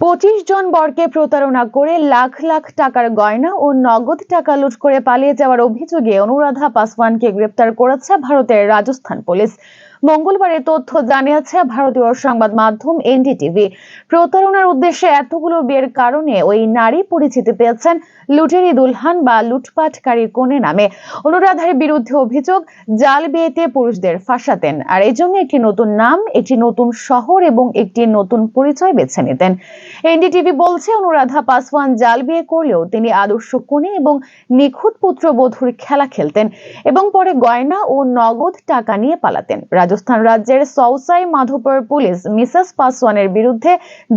পঁচিশ জন বরকে প্রতারণা করে লাখ লাখ টাকার গয়না ও নগদ টাকা লুট করে পালিয়ে যাওয়ার অভিযোগে অনুরাধা পাসওয়ানকে গ্রেপ্তার করেছে ভারতের রাজস্থান পুলিশ। মঙ্গলবার তথ্য জানিয়েছে ভারতীয় সংবাদ মাধ্যম এনডিটিভি। প্রতারণার উদ্দেশ্যে এতগুলো বিয়ের কারণে ওই নারী পরিচিতি পেয়েছেন লুটেরি দুলহান বা লুটপাটকারী কোণে নামে। অনুরাধার বিরুদ্ধে অভিযোগ, জাল বিয়েতে পুরুষদের ফাঁসাতেন। আর এই জন্য একটি নতুন নাম, একটি নতুন শহর এবং একটি নতুন পরিচয় বেছে নিতেন। এনডিটিভি বলছে, অনুরাধা পাসওয়ান জাল বিয়ে করলেও তিনি আদর্শ কোণে এবং নিখুঁত পুত্রবধূর খেলা খেলতেন এবং পরে গয়না ও নগদ টাকা নিয়ে পালাতেন। রাজস্থান রাজ্যের সৌসাই মাধোপুর পুলিশ মিসেস পাসওয়ানের বিরুদ্ধে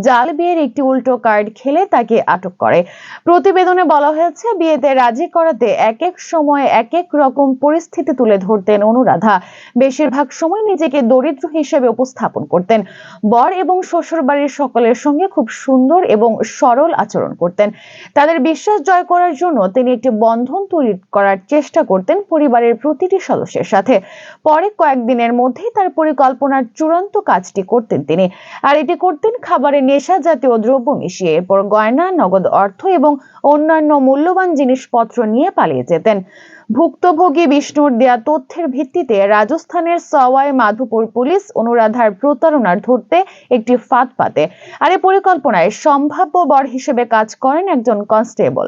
জাল বিয়ের একটি উল্টো কার্ড খেলে তাকে আটক করে। প্রতিবেদনে বলা হয়েছে, বিয়েতে রাজি করাতে এক এক সময় এক এক রকম পরিস্থিতি তুলে ধরতেন অনুরাধা। বেশিরভাগ সময় নিজেকে দরিদ্র হিসেবে উপস্থাপন করতেন। বর এবং শ্বশুর বাড়ির সকলের সঙ্গে খুব সুন্দর এবং সরল আচরণ করতেন। তাদের বিশ্বাস জয় করার জন্য তিনি একটি বন্ধন তৈরি করার চেষ্টা করতেন পরিবারের প্রতিটি সদস্যের সাথে। পরে কয়েকদিনের মধ্যেই তার পরিকল্পনার চূড়ান্ত কাজটি করতেন তিনি। আর এটি করতেন খাবারে নেশা জাতীয় দ্রব্য মিশিয়ে, এরপর গয়না, নগদ অর্থ এবং অন্যান্য মূল্যবান জিনিসপত্র নিয়ে পালিয়ে যেতেন। ভুক্তভোগী বিষ্ণুর দেয়া তথ্যের ভিত্তিতে রাজস্থানের সওয়াই মাধুপুর পুলিশ অনুরাধার প্রতারণার ধরতে একটি ফাঁদ পাতে। আর এই পরিকল্পনায় সম্ভাব্য বর হিসেবে কাজ করেন একজন কনস্টেবল।